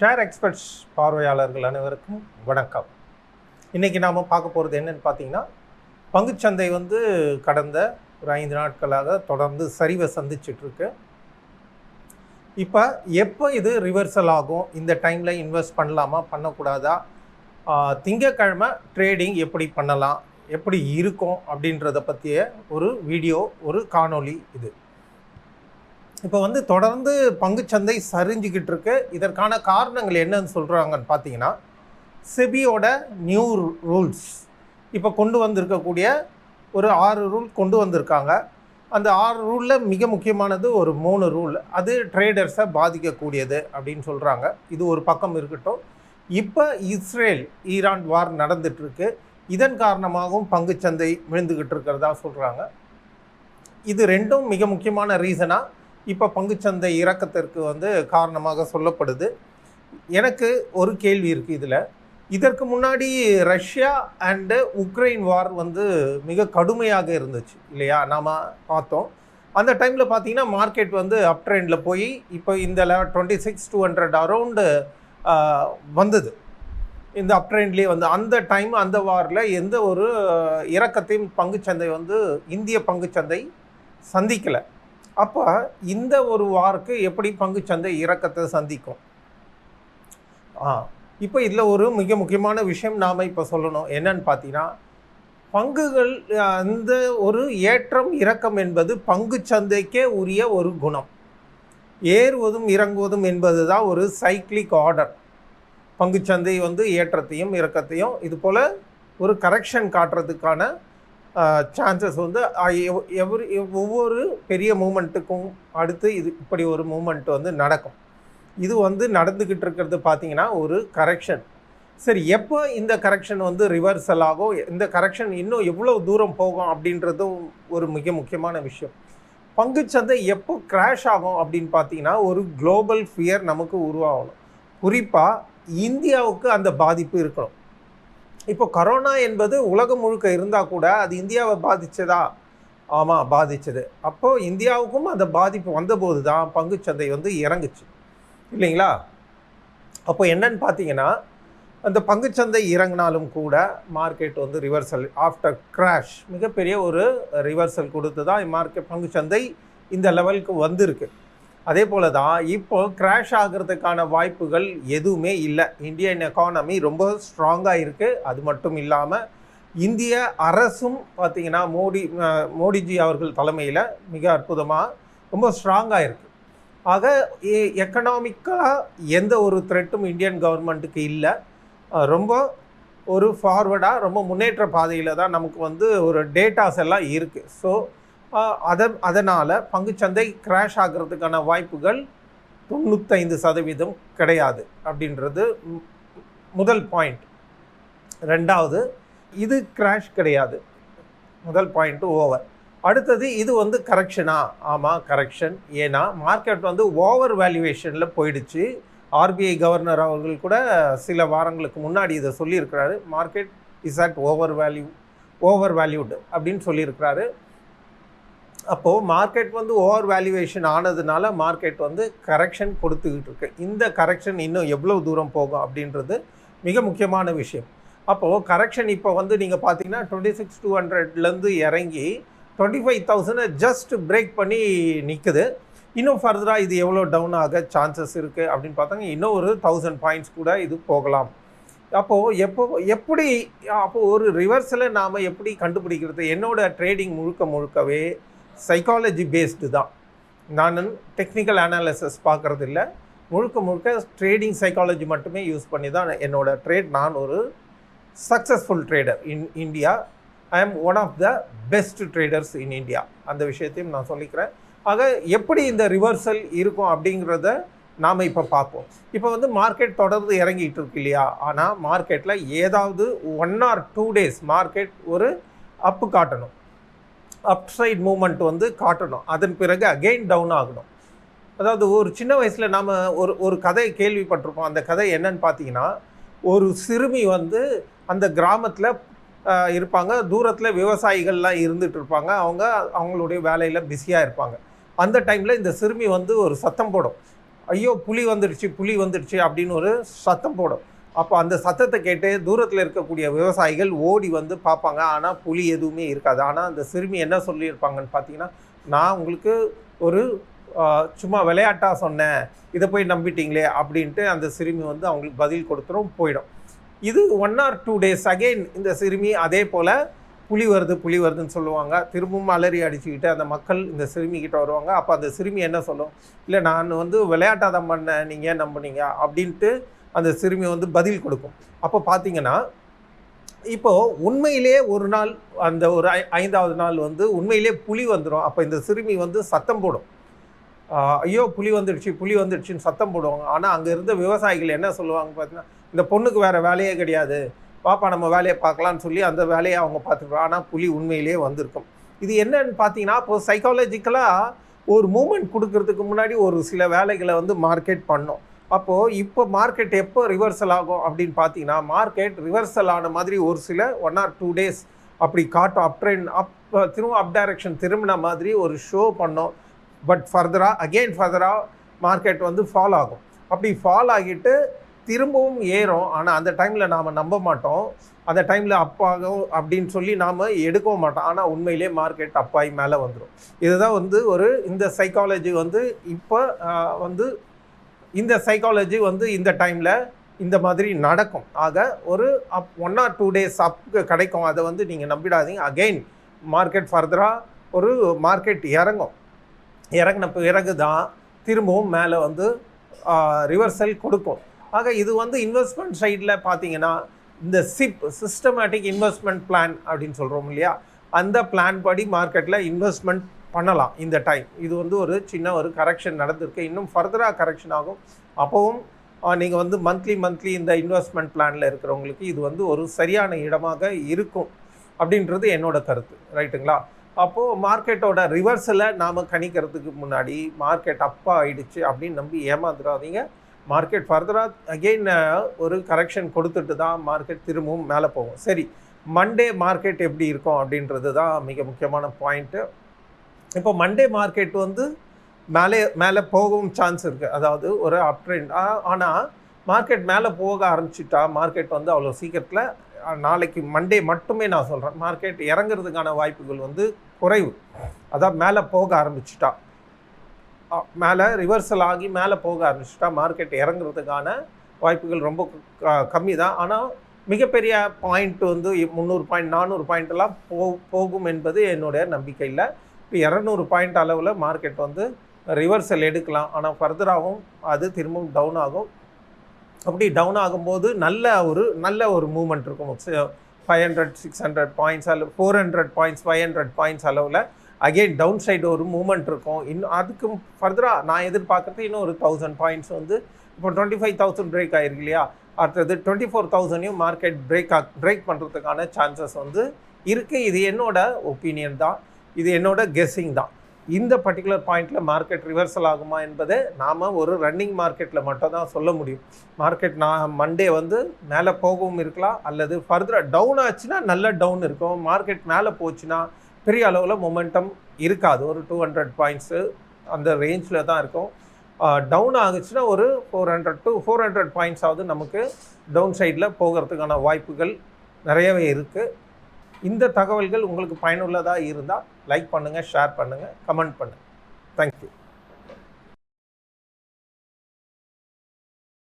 Share experts பார்வையாளர்கள் அனைவருக்கும் வணக்கம். இன்றைக்கி நாம் பார்க்க போகிறது என்னன்னு பார்த்தீங்கன்னா பங்குச்சந்தை வந்து கடந்த ஒரு ஐந்து நாட்களாக தொடர்ந்து சரிவை சந்திச்சிட்ருக்கு இப்போ எப்போ இது ரிவர்சல் ஆகும்? இந்த டைமில் இன்வெஸ்ட் பண்ணலாமா? பண்ணக்கூடாதா? திங்கக்கிழமை திங்கட்கிழமை ட்ரேடிங் எப்படி பண்ணலாம்? எப்படி இருக்கும்? அப்படின்றத பற்றிய ஒரு வீடியோ ஒரு காணொளி இது. இப்போ வந்து தொடர்ந்து பங்குச்சந்தை சரிஞ்சிக்கிட்டு இருக்கு இதற்கான காரணங்கள் என்னன்னு சொல்கிறாங்கன்னு பார்த்தீங்கன்னா செபியோட நியூ ரூல்ஸ். இப்போ கொண்டு வந்திருக்கக்கூடிய ஒரு ஆறு ரூல் கொண்டு வந்திருக்காங்க. அந்த ஆறு ரூலில் மிக முக்கியமானது ஒரு மூணு ரூல். அது ட்ரேடர்ஸை பாதிக்கக்கூடியது அப்படின்னு சொல்கிறாங்க இது ஒரு பக்கம் இருக்கட்டும். இப்போ இஸ்ரேல் ஈரான் வார் நடந்துகிட்ருக்கு இதன் காரணமாகவும் பங்குச்சந்தை விழுந்துக்கிட்டு இருக்கிறதா சொல்கிறாங்க இது ரெண்டும் மிக முக்கியமான ரீசனாக இப்போ பங்குச்சந்தை இறக்கத்திற்கு வந்து காரணமாக சொல்லப்படுது. எனக்கு ஒரு கேள்வி இருக்குது இதில். இதற்கு முன்னாடி ரஷ்யா அண்டு உக்ரைன் வார் வந்து மிக கடுமையாக இருந்துச்சு இல்லையா? நாம் பார்த்தோம். அந்த டைமில் பார்த்தீங்கன்னா மார்க்கெட் வந்து அப் ட்ரெண்டில் போய் இப்போ இந்த level twenty six two hundred around வந்தது. இந்த அப் ட்ரெண்ட்லேயே வந்து அந்த டைம் அந்த வாரில் எந்த ஒரு இறக்கத்தையும் பங்குச்சந்தை வந்து இந்திய பங்குச்சந்தை சந்திக்கலை. அப்போ இந்த ஒரு வாருக்கு எப்படி பங்குச்சந்தை இறக்கத்தை சந்திக்கும்? ஆ இப்போ இதில் ஒரு மிக முக்கியமான விஷயம் நாம் இப்போ சொல்லணும். என்னன்னு பார்த்தீங்கன்னா பங்குகள் அந்த ஒரு ஏற்றம் இறக்கம் என்பது பங்குச்சந்தைக்கே உரிய ஒரு குணம். ஏறுவதும் இறங்குவதும் என்பது தான் ஒரு சைக்ளிக் ஆர்டர் பங்குச்சந்தை வந்து ஏற்றத்தையும் இறக்கத்தையும் இது போல் ஒரு கரெக்ஷன் காட்டுறதுக்கான சான்சஸ் வந்து எவ்- எவ்ரி ஒவ்வொரு பெரிய மூமெண்ட்டுக்கும் அடுத்து இது இப்படி ஒரு மூமெண்ட் வந்து நடக்கும். இது வந்து நடந்துக்கிட்டு இருக்கிறது பார்த்தீங்கன்னா ஒரு கரெக்ஷன் சரி எப்போ இந்த கரெக்ஷன் வந்து ரிவர்சல் ஆகும் இந்த கரெக்ஷன் இன்னும் எவ்வளோ தூரம் போகும் அப்படின்றதும் ஒரு மிக முக்கியமான விஷயம். பங்குச்சந்தை எப்போ கிராஷ் ஆகும் அப்படின்னு பார்த்தீங்கன்னா ஒரு குளோபல் ஃபியர் நமக்கு உருவாகணும். குறிப்பாக இந்தியாவுக்கு அந்த பாதிப்பு இருக்கணும். இப்போ கரோனா என்பது உலகம் முழுக்க இருந்தால் கூட அது இந்தியாவை பாதித்ததா ஆமாம் பாதித்தது அப்போது இந்தியாவுக்கும் அந்த பாதிப்பு வந்தபோது தான் பங்குச்சந்தை வந்து இறங்குச்சு. இல்லைங்களா? அப்போ என்னன்னு பார்த்தீங்கன்னா அந்த பங்குச்சந்தை இறங்கினாலும் கூட மார்க்கெட் வந்து ரிவர்சல் ஆஃப்டர் கிராஷ் மிகப்பெரிய ஒரு ரிவர்சல் கொடுத்து தான் மார்க்கெட் பங்குச்சந்தை இந்த லெவலுக்கு வந்திருக்கு. அதே போல தான் இப்போ கிராஷ் ஆகிறதுக்கான வாய்ப்புகள் எதுவுமே இல்லை. இந்தியன் எக்கானமி ரொம்ப ஸ்ட்ராங்காக இருக்குது அது மட்டும் இல்லாமல் இந்திய அரசும் பார்த்திங்கன்னா மோடி மோடிஜி அவர்கள் தலைமையில் மிக அற்புதமாக ரொம்ப ஸ்ட்ராங்காக இருக்குது ஆக எக்கனாமிக்கலாக எந்த ஒரு த்ரெட்டும் இந்தியன் கவர்மெண்ட்டுக்கு இல்லை. ரொம்ப ஒரு ஃபார்வர்டாக ரொம்ப முன்னேற்ற பாதையில் தான் நமக்கு வந்து ஒரு டேட்டாஸ் எல்லாம் இருக்குது ஸோ அதன் அதனால் பங்குச்சந்தை கிராஷ் ஆகிறதுக்கான வாய்ப்புகள் தொண்ணூத்தைந்து சதவீதம் கிடையாது அப்படின்றது முதல் பாயிண்ட் ரெண்டாவது இது கிராஷ் கிடையாது. முதல் பாயிண்ட்டு ஓவர் அடுத்தது இது வந்து கரெக்ஷனா ஆமாம் கரெக்ஷன் ஏன்னா மார்க்கெட் வந்து ஓவர் வேல்யூவேஷனில் போயிடுச்சு. ஆர்பிஐ கவர்னர் அவர்கள் கூட சில வாரங்களுக்கு முன்னாடி இதை சொல்லியிருக்கிறாரு. Market is at over value over valued அப்படின்னு சொல்லியிருக்கிறாரு. அப்போது மார்க்கெட் வந்து ஓவர் வேல்யூவேஷன் ஆனதுனால மார்க்கெட் வந்து கரெக்ஷன் கொடுத்துக்கிட்டு இருக்கு. இந்த கரெக்ஷன் இன்னும் எவ்வளோ தூரம் போகும் அப்படின்றது மிக முக்கியமான விஷயம். அப்போது கரெக்ஷன் இப்போ வந்து நீங்கள் பார்த்தீங்கன்னா டுவெண்ட்டி சிக்ஸ் டூ ஹண்ட்ரட்லேருந்து இறங்கி டுவெண்ட்டி ஃபைவ் தௌசண்டை ஜஸ்ட் பிரேக் பண்ணி நிற்குது இன்னும் ஃபர்தராக இது எவ்வளோ டவுன் ஆக சான்சஸ் இருக்குது அப்படின்னு பார்த்தாங்க இன்னும் ஒரு தௌசண்ட் பாயிண்ட்ஸ் கூட இது போகலாம். அப்போது எப்போ எப்படி அப்போது ஒரு ரிவர்ஸில் நாம் எப்படி கண்டுபிடிக்கிறது? என்னோடய ட்ரேடிங் முழுக்க முழுக்கவே சைக்காலஜி பேஸ்டு தான். நான் டெக்னிக்கல் அனாலிசிஸ் பார்க்குறது இல்லை முழுக்க முழுக்க ட்ரேடிங் சைக்காலஜி மட்டுமே யூஸ் பண்ணி தான் என்னோடய ட்ரேட் நான் ஒரு successful trader in India I am one of the best traders in India அந்த விஷயத்தையும் நான் சொல்லிக்கிறேன். ஆக எப்படி இந்த ரிவர்சல் இருக்கும் அப்படிங்கிறத நாம் இப்போ பார்ப்போம். இப்போ வந்து மார்க்கெட் தொடர்ந்து இறங்கிட்டு இருக்கு இல்லையா? ஆனால் மார்க்கெட்டில் ஏதாவது one or two days market ஒரு அப்பு காட்டணும். அப்சைட் மூமெண்ட் வந்து காட்டணும். அதன் பிறகு அகெயின் டவுன் ஆகணும். அதாவது ஒரு சின்ன வயசில் நாம் ஒரு ஒரு கதை கேள்விப்பட்டிருப்போம். அந்த கதை என்னன்னு பார்த்தீங்கன்னா ஒரு சிறுமி வந்து அந்த கிராமத்தில் இருப்பாங்க. தூரத்தில் விவசாயிகள்லாம் இருந்துட்டு இருப்பாங்க. அவங்க அவங்களுடைய வேலையில் பிஸியாக இருப்பாங்க. அந்த டைமில் இந்த சிறுமி வந்து ஒரு சத்தம் போடும். ஐயோ புலி வந்துடுச்சு புலி வந்துடுச்சு அப்படின்னு ஒரு சத்தம் போடும். அப்போ அந்த சத்தத்தை கேட்டு தூரத்தில் இருக்கக்கூடிய விவசாயிகள் ஓடி வந்து பார்ப்பாங்க. ஆனால் புலி எதுவுமே இருக்காது. ஆனால் அந்த சிறுமி என்ன சொல்லியிருப்பாங்கன்னு பார்த்தீங்கன்னா நான் உங்களுக்கு ஒரு சும்மா விளையாட்டாக சொன்னேன். இதை போய் நம்பிட்டீங்களே அப்படின்ட்டு அந்த சிறுமி வந்து அவங்களுக்கு பதில் கொடுத்துரும் போயிடும். இது one or two days again இந்த சிறுமி அதே போல் புலி வருது புலி வருதுன்னு சொல்லுவாங்க. திரும்பவும் அலறி அடிச்சுக்கிட்டு அந்த மக்கள் இந்த சிறுமிக்கிட்ட வருவாங்க. அப்போ அந்த சிறுமி என்ன சொல்லும்? இல்லை நான் வந்து விளையாட்டாக தான் பண்ணேன். நீங்கள் ஏன் நம்புனீங்க? அப்படின்ட்டு அந்த சிறுமி வந்து பதில் கொடுக்கும். அப்போ பார்த்தீங்கன்னா இப்போது உண்மையிலே ஒரு நாள் அந்த ஒரு ஐ- ஐந்தாவது நாள் வந்து உண்மையிலே புலி வந்துடும் அப்போ இந்த சிறுமி வந்து சத்தம் போடும். ஐயோ புலி வந்துடுச்சு புலி வந்துடுச்சுன்னு சத்தம் போடுவாங்க. ஆனால் அங்கே இருந்த விவசாயிகள் என்ன சொல்லுவாங்க பார்த்தீங்கன்னா இந்த பொண்ணுக்கு வேறு வேலையே கிடையாது. பாப்பா நம்ம வேலையை பார்க்கலான்னு சொல்லி அந்த வேலையை அவங்க பார்த்துருப்பாங்க ஆனால் புலி உண்மையிலேயே வந்திருக்கும். இது என்னன்னு பார்த்தீங்கன்னா இப்போ சைக்காலஜிக்கலாக ஒரு மூமெண்ட் கொடுக்கறதுக்கு முன்னாடி ஒரு சில வேலைகளை வந்து மார்க்கெட் பண்ணோம். அப்போது இப்போ மார்க்கெட் எப்போ ரிவர்சல் ஆகும் அப்படின்னு பார்த்தீங்கன்னா மார்க்கெட் ரிவர்சல் ஆன மாதிரி ஒரு சில ஒன் ஆர் டூ டேஸ் அப்படி காட்டும் அப் ட்ரெண்ட் அப் திரும்ப அப் டைரக்ஷன் திரும்பின மாதிரி ஒரு ஷோ பண்ணோம். பட் ஃபர்தராக அகெயின் ஃபர்தராக மார்க்கெட் வந்து ஃபால் ஆகும். அப்படி ஃபால் ஆகிட்டு திரும்பவும் ஏறும். ஆனால் அந்த டைமில் நாம் நம்ப மாட்டோம். அந்த டைமில் அப்பாகும் அப்படின்னு சொல்லி நாம் எடுக்கவும் மாட்டோம். ஆனால் உண்மையிலே மார்க்கெட் அப்பாய் மேலே வந்துடும் இதுதான் வந்து ஒரு இந்த சைக்காலஜி வந்து இப்போ வந்து இந்த சைக்காலஜி வந்து இந்த டைமில் இந்த மாதிரி நடக்கும். ஆக ஒரு up one or two days up கிடைக்கும். அதை வந்து நீங்கள் நம்பிடாதீங்க. அகெயின் மார்க்கெட் ஃபர்தராக ஒரு மார்க்கெட் இறங்கும். இறங்கின பிறகு தான் திரும்பவும் மேலே வந்து ரிவர்சல் கொடுக்கும். ஆக இது வந்து இன்வெஸ்ட்மெண்ட் சைடில் பார்த்தீங்கன்னா இந்த சிப் சிஸ்டமேட்டிக் இன்வெஸ்ட்மெண்ட் பிளான் அப்படின்னு சொல்கிறோம் இல்லையா? அந்த பிளான் படி மார்க்கெட்டில் இன்வெஸ்ட்மெண்ட் பண்ணலாம் இந்த டைம் இது வந்து ஒரு சின்ன ஒரு கரெக்ஷன் நடந்திருக்கு. இன்னும் ஃபர்தராக கரெக்ஷன் ஆகும். அப்போவும் நீங்கள் வந்து மந்த்லி மந்த்லி இந்த இன்வெஸ்ட்மெண்ட் பிளானில் இருக்கிறவங்களுக்கு இது வந்து ஒரு சரியான இடமாக இருக்கும் அப்படின்றது என்னோட கருத்து. ரைட்டுங்களா அப்போது மார்க்கெட்டோட ரிவர்ஸில் நாம் கணிக்கிறதுக்கு முன்னாடி மார்க்கெட் அப்பா ஆயிடுச்சு அப்படின்னு நம்பி ஏமாந்துடாதீங்க. மார்க்கெட் ஃபர்தராக அகெயின் ஒரு கரெக்ஷன் கொடுத்துட்டு தான் மார்க்கெட் திரும்பவும் மேலே போகும். சரி மண்டே மார்க்கெட் எப்படி இருக்கும் அப்படின்றது தான் மிக முக்கியமான பாயிண்ட்டு இப்போ மண்டே மார்க்கெட் வந்து மேலே மேலே போகவும் சான்ஸ் இருக்குது அதாவது ஒரு அப் ட்ரெண்ட் ஆனால் மார்க்கெட் மேலே போக ஆரம்பிச்சிட்டா மார்க்கெட் வந்து அவ்வளோ சீக்கிரத்தில் நாளைக்கு மண்டே மட்டுமே நான் சொல்கிறேன் மார்க்கெட் இறங்குறதுக்கான வாய்ப்புகள் வந்து குறைவு. அதான் மேலே போக ஆரம்பிச்சிட்டா. மேலே ரிவர்சல் ஆகி மேலே போக ஆரம்பிச்சிட்டா மார்க்கெட் இறங்குறதுக்கான வாய்ப்புகள் ரொம்ப க- கம்மி தான் ஆனால் மிகப்பெரிய பாயிண்ட் வந்து முந்நூறு பாயிண்ட் நானூறு பாயிண்ட்லாம் போ போகும் என்பது என்னுடைய நம்பிக்கை இல்லை இப்போ இரநூறு பாயிண்ட் அளவில் மார்க்கெட் வந்து ரிவர்சல் எடுக்கலாம். ஆனால் ஃபர்தராகவும் அது திரும்பவும் டவுன் ஆகும். அப்படி டவுன் ஆகும்போது நல்ல ஒரு நல்ல ஒரு மூமெண்ட் இருக்கும். Five hundred six hundred points அளவு four hundred points five hundred points அளவில் அகெயின் டவுன் சைடு ஒரு மூமெண்ட் இருக்கும். இன்னும் அதுக்கும் ஃபர்தராக நான் எதிர்பார்க்குறது இன்னும் ஒரு தௌசண்ட் பாயிண்ட்ஸ் வந்து இப்போ டுவெண்ட்டி ஃபைவ் தௌசண்ட் பிரேக் ஆயிருக்கு இல்லையா? அடுத்தது டுவெண்ட்டி ஃபோர் தௌசண்டையும் மார்க்கெட் பிரேக் ஆ பிரேக் பண்ணுறதுக்கான சான்சஸ் வந்து இருக்குது இது என்னோட ஒப்பீனியன் தான். இது என்னோட கெஸ்ஸிங் தான். இந்த பர்டிகுலர் பாயிண்டில் மார்க்கெட் ரிவர்சல் ஆகுமா என்பதை நாம் ஒரு ரன்னிங் மார்க்கெட்டில் மட்டும் தான் சொல்ல முடியும். மார்க்கெட் நான் மண்டே வந்து மேலே போகவும் இருக்கலாம் அல்லது ஃபர்தராக டவுன் ஆச்சுன்னா நல்ல டவுன் இருக்கும். மார்க்கெட் மேலே போச்சுன்னா பெரிய அளவில் மொமெண்டம் இருக்காது. ஒரு டூ ஹண்ட்ரட் பாயிண்ட்ஸு அந்த ரேஞ்சில் தான் இருக்கும். டவுன் ஆகுச்சுன்னா ஒரு four hundred to four hundred பாயிண்ட்ஸாவது நமக்கு டவுன் சைடில் போகிறதுக்கான வாய்ப்புகள் நிறையவே இருக்குது இந்த தகவல்கள் உங்களுக்கு பயனுள்ளதாக இருந்தால் லைக் பண்ணுங்கள் ஷேர் பண்ணுங்கள் கமெண்ட் பண்ணுங்கள் தேங்க்யூ